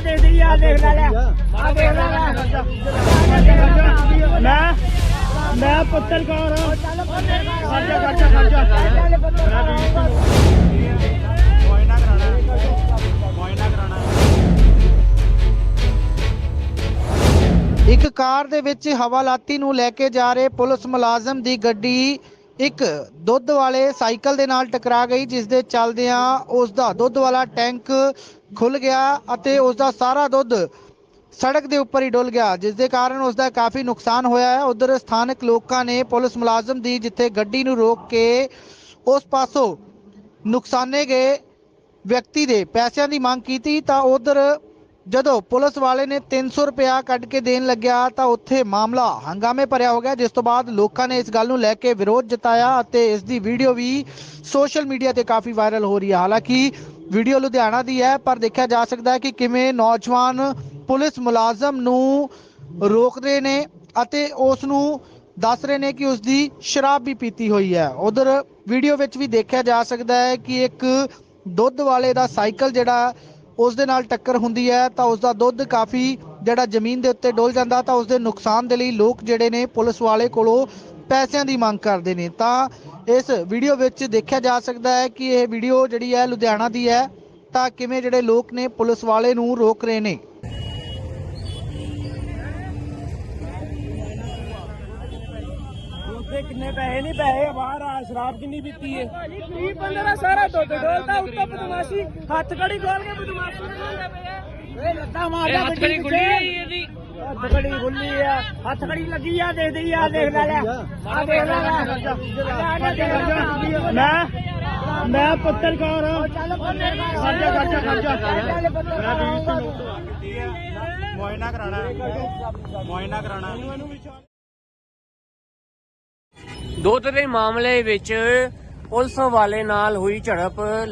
ਦੇਖ ਲੈ ਆ ਦੇਖ ਲੈ ਮੈਂ ਮੈਂ ਪੱਤਰਕਾਰ ਹਾਂ। ਖਰਚਾ ਖਰਚਾ ਖਰਚਾ। ਮੋਇਨਾ ਕਰਾਣਾ ਮੋਇਨਾ ਕਰਾਣਾ ਇੱਕ ਕਾਰ ਦੇ ਵਿੱਚ ਹਵਾਲਾਤੀ ਨੂੰ ਲੈ ਕੇ ਜਾ ਰਹੇ ਪੁਲਿਸ ਮੁਲਾਜ਼ਮ ਦੀ ਗੱਡੀ ਇੱਕ ਦੁੱਧ ਵਾਲੇ ਸਾਈਕਲ ਦੇ ਨਾਲ ਟਕਰਾ ਗਈ, ਜਿਸ ਦੇ ਚੱਲਦਿਆਂ ਉਸ ਦਾ ਦੁੱਧ ਵਾਲਾ ਟੈਂਕ ਖੁੱਲ ਗਿਆ ਅਤੇ ਉਸ ਦਾ ਸਾਰਾ ਦੁੱਧ ਸੜਕ ਦੇ ਉੱਪਰ ਹੀ ਡੁੱਲ ਗਿਆ, ਜਿਸ ਦੇ ਕਾਰਨ ਉਸ ਦਾ ਕਾਫੀ ਨੁਕਸਾਨ ਹੋਇਆ ਹੈ। ਉਧਰ ਸਥਾਨਕ ਲੋਕਾਂ ਨੇ ਪੁਲਿਸ ਮੁਲਾਜ਼ਮ ਦੀ, ਜਿੱਥੇ ਗੱਡੀ ਨੂੰ ਰੋਕ ਕੇ ਉਸ ਪਾਸੋਂ ਨੁਕਸਾਨੇ ਗਏ ਵਿਅਕਤੀ ਦੇ ਪੈਸਿਆਂ ਦੀ ਮੰਗ ਕੀਤੀ, ਤਾਂ ਉਧਰ ਜਦੋਂ ਪੁਲਿਸ ਵਾਲੇ ਨੇ 300 ਰੁਪਇਆ ਕੱਢ ਕੇ ਦੇਣ ਲੱਗਿਆ ਤਾਂ ਉੱਥੇ ਮਾਮਲਾ ਹੰਗਾਮੇ ਭਰਿਆ ਹੋ ਗਿਆ, ਜਿਸ ਤੋਂ ਬਾਅਦ ਲੋਕਾਂ ਨੇ ਇਸ ਗੱਲ ਨੂੰ ਲੈ ਕੇ ਵਿਰੋਧ ਜਤਾਇਆ ਅਤੇ ਇਸ ਦੀ ਵੀਡੀਓ ਵੀ ਸੋਸ਼ਲ ਮੀਡੀਆ ਤੇ ਕਾਫੀ ਵਾਇਰਲ ਹੋ ਰਹੀ ਹੈ। ਹਾਲਾਂਕਿ ਵੀਡੀਓ ਲੁਧਿਆਣਾ ਦੀ ਹੈ, ਪਰ ਦੇਖਿਆ ਜਾ ਸਕਦਾ ਹੈ ਕਿ ਕਿਵੇਂ ਨੌਜਵਾਨ ਪੁਲਿਸ ਮੁਲਾਜ਼ਮ ਨੂੰ ਰੋਕ ਰਹੇ ਨੇ ਅਤੇ ਉਸ ਨੂੰ ਦੱਸ ਰਹੇ ਨੇ ਕਿ ਉਸ ਦੀ ਸ਼ਰਾਬ ਵੀ ਪੀਤੀ ਹੋਈ ਹੈ। ਉਧਰ ਵੀਡੀਓ ਵਿੱਚ ਵੀ ਦੇਖਿਆ ਜਾ ਸਕਦਾ ਹੈ ਕਿ ਇੱਕ ਦੁੱਧ ਵਾਲੇ ਦਾ ਸਾਈਕਲ ਜਿਹੜਾ ਉਸ ਦੇ ਨਾਲ ਟੱਕਰ ਹੁੰਦੀ ਹੈ, ਤਾਂ ਉਸ ਦਾ ਦੁੱਧ ਕਾਫੀ ਜਿਹੜਾ ਜ਼ਮੀਨ ਦੇ ਉੱਤੇ ਡੁੱਲ ਜਾਂਦਾ, ਤਾਂ ਉਸ ਦੇ ਨੁਕਸਾਨ ਦੇ ਲਈ ਲੋਕ ਜਿਹੜੇ ਨੇ ਪੁਲਿਸ ਵਾਲੇ ਕੋਲੋਂ ਪੈਸਿਆਂ ਦੀ ਮੰਗ ਕਰਦੇ ਨੇ। ਤਾਂ ਇਸ ਵੀਡੀਓ ਵਿੱਚ ਦੇਖਿਆ ਜਾ ਸਕਦਾ ਹੈ ਕਿ ਇਹ ਵੀਡੀਓ ਜਿਹੜੀ ਹੈ ਲੁਧਿਆਣਾ ਦੀ ਹੈ, ਤਾਂ ਕਿਵੇਂ ਜਿਹੜੇ ਲੋਕ ਨੇ ਪੁਲਿਸ ਵਾਲੇ ਨੂੰ ਰੋਕ ਰਹੇ ਨੇ। ਉੱਥੇ ਕਿੰਨੇ ਪੈਸੇ ਨਹੀਂ ਪੈਸੇ ਬਾਹਰ ਆ ਸ਼ਰਾਬ ਕਿੰਨੀ ਪੀਤੀ ਹੈ ਭਾਜੀ ਗਰੀਬ ਬੰਦੇ ਦਾ ਸਾਰਾ ਦੁੱਧ ਡੋਲਦਾ ਉੱਤੋਂ ਬਦਮਾਸ਼ੀ ਹੱਥ ਕੜੀ ਖੋਲ ਕੇ ਬਦਮਾਸ਼ੀ ਕਰਦੇ ਪਏ ਆ ਓਏ ਲੱਤਾਂ ਮਾਰਦਾ ਹੱਥ ਕੜੀ ਖੁੱਲੀ ਆ ਇਹਦੀ। ਹੱਥ ਕੜੀ ਖੁੱਲੀ ਆ। ਹੱਥ ਕੜੀ ਲੱਗੀ ਆ ਦੇਖ ਦੇ ਆ ਦੇਖ ਲੈ ਲੈ। ਆ। ਦੇਖ ਲੈ ਲੈ। ਮੈਂ ਮੈਂ ਪੱਤਰਕਾਰ ਹਾਂ ਚੱਲ ਬੰਦੇ ਖਰਚਾ ਖਰਚਾ। ਖਰਚਾ ਚੱਲ ਬੰਦੇ ਮੋਇਨਾ ਕਰਾਣਾ ਮੋਇਨਾ ਕਰਾਣਾ ਦੁੱਧ ਦੇ ਮਾਮਲੇ ਵਿੱਚ ਪੁਲਿਸ ਵਾਲੇ ਨਾਲ ਹੋਈ ਝੜਪ